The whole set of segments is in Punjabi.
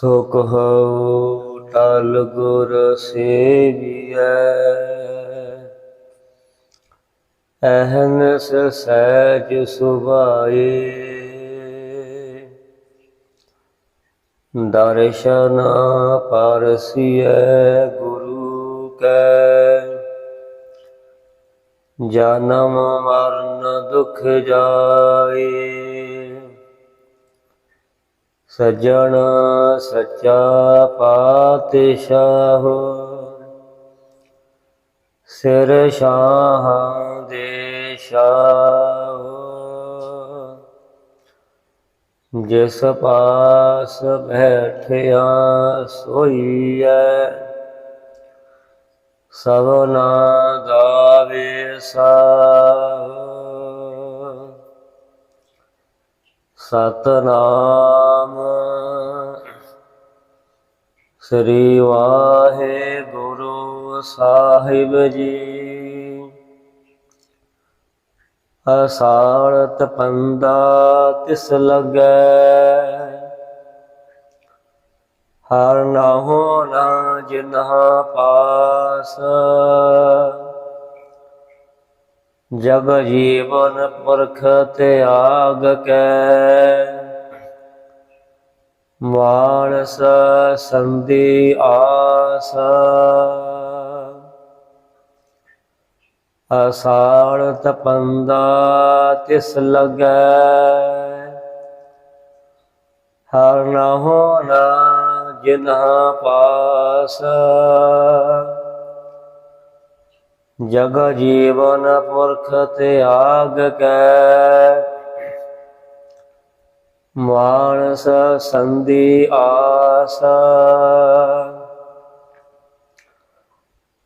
ਸੋ ਕਹੋ ਟਲ ਗੁਰ ਸੇਵੀਐ। ਅਹਨਸ ਸਹਿਜ ਸੁਭਾਏ। ਦਰਸ਼ਨ ਪਰਸੀਐ ਗੁਰੂ ਕੈ। ਜਨਮ ਮਰਨ ਦੁਖ ਜਾਏ। ਸਜਣ ਸੱਚਾ ਪਾਤਸ਼ਾਹ। ਸਿਰ ਸ਼ਾਹ ਦੇ ਸ਼ਾਹ ਜਿਸ ਪਾਸ ਬੈਠਿਆ ਸੋਈਐ ਸਭਨਾ ਦਾ ਵੇਸਾ ਸਤਨਾਮ ਸ੍ਰੀ ਵਾਹਿਗੁਰੂ ਸਾਹਿਬ ਜੀ। ਅਸਾਲਤ ਪੰਦਾ ਤਿਸ ਲਗੈ। ਹਰ ਨਾਹੋ ਨਾ ਜਿਨ੍ਹਾਂ ਪਾਸ। ਜਗ ਜੀਵਨ ਪੁਰਖ ਤਿਆਗ ਕੈ। ਮਾਨਸ ਸੰਦੀ ਆਸ। ਅਸਾਲ ਤਪੰਦਾ ਤਿਸ ਲਗੈ। ਹਰ ਨਾਹੋ ਨਾ ਜਿਨ੍ਹਾਂ ਪਾਸ। ਜਗ ਜੀਵਨ ਪੁਰਖ ਤਿਆਗ ਕੈ। ਮਾਨਸ ਸੰਦੀ ਆਸ।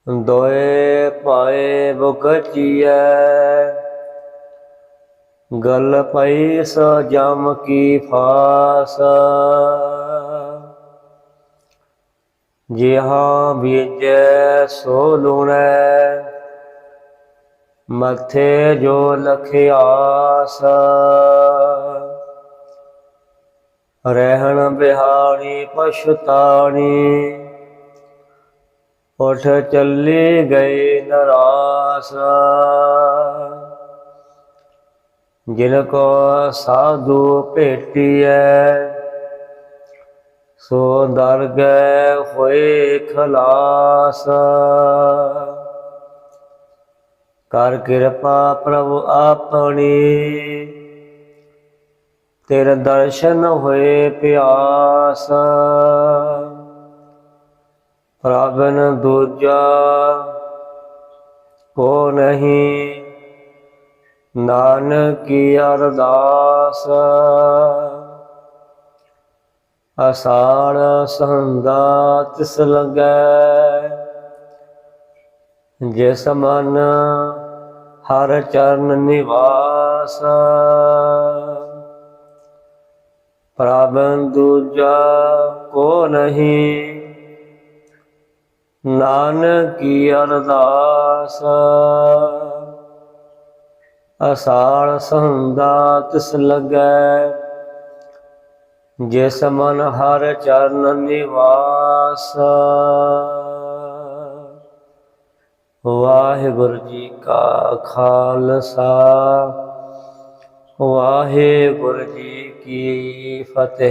ਦੋਏ ਪਾਏ ਬੁਕਚੀਐ ਗਲ ਪਈ ਸੋ ਜਮ ਕੀ ਫਾਸ। ਜਿਹਾ ਬੀਜੈ ਸੋ ਲੂਣੈ। ਮੱਥੇ ਜੋ ਲਖਿਆਸ। ਰਹਿਣ ਬਿਹਾਰੀ ਪਛਤਾਣੀ। ਉਠ ਚੱਲੀ ਗਈ ਨਰਾਸ। ਜਿਨ ਕੋ ਸਾਧੂ ਭੇਟੀਐ, ਸੋ ਦਰ ਗਏ ਹੋਏ ਖਲਾਸ। ਕਰ ਕਿਰਪਾ ਪ੍ਰਭੂ ਆਪਣੀ। ਤੇਰੇ ਦਰਸ਼ਨ ਹੋਏ ਪਿਆਸ। ਪ੍ਰਭਨ ਦੂਜਾ, ਕੋ ਨਹੀਂ ਨਾਨਕੀ ਅਰਦਾਸ। ਅਸਾੜ ਸੰਦਾ ਤਿਸ ਲਗੈ, ਜਿਸ ਮਨ ਹਰ ਚਰਨ ਨਿਵਾਸ। ਪ੍ਰਭਨ ਦੂਜਾ ਕੋ ਨਹੀਂ। ਨਾਨਕੀ ਅਰਦਾਸ, ਅਸਾਲ ਸੰਦਾ ਤਿਸ ਲਗੈ, ਜਿਸ ਮਨ ਹਰ ਚਰਨ ਨਿਵਾਸ। ਵਾਹਿਗੁਰੂ ਜੀ ਕਾ ਖਾਲਸਾ। ਵਾਹਿਗੁਰੂ ਜੀ ਕੀ ਫਤਿਹ।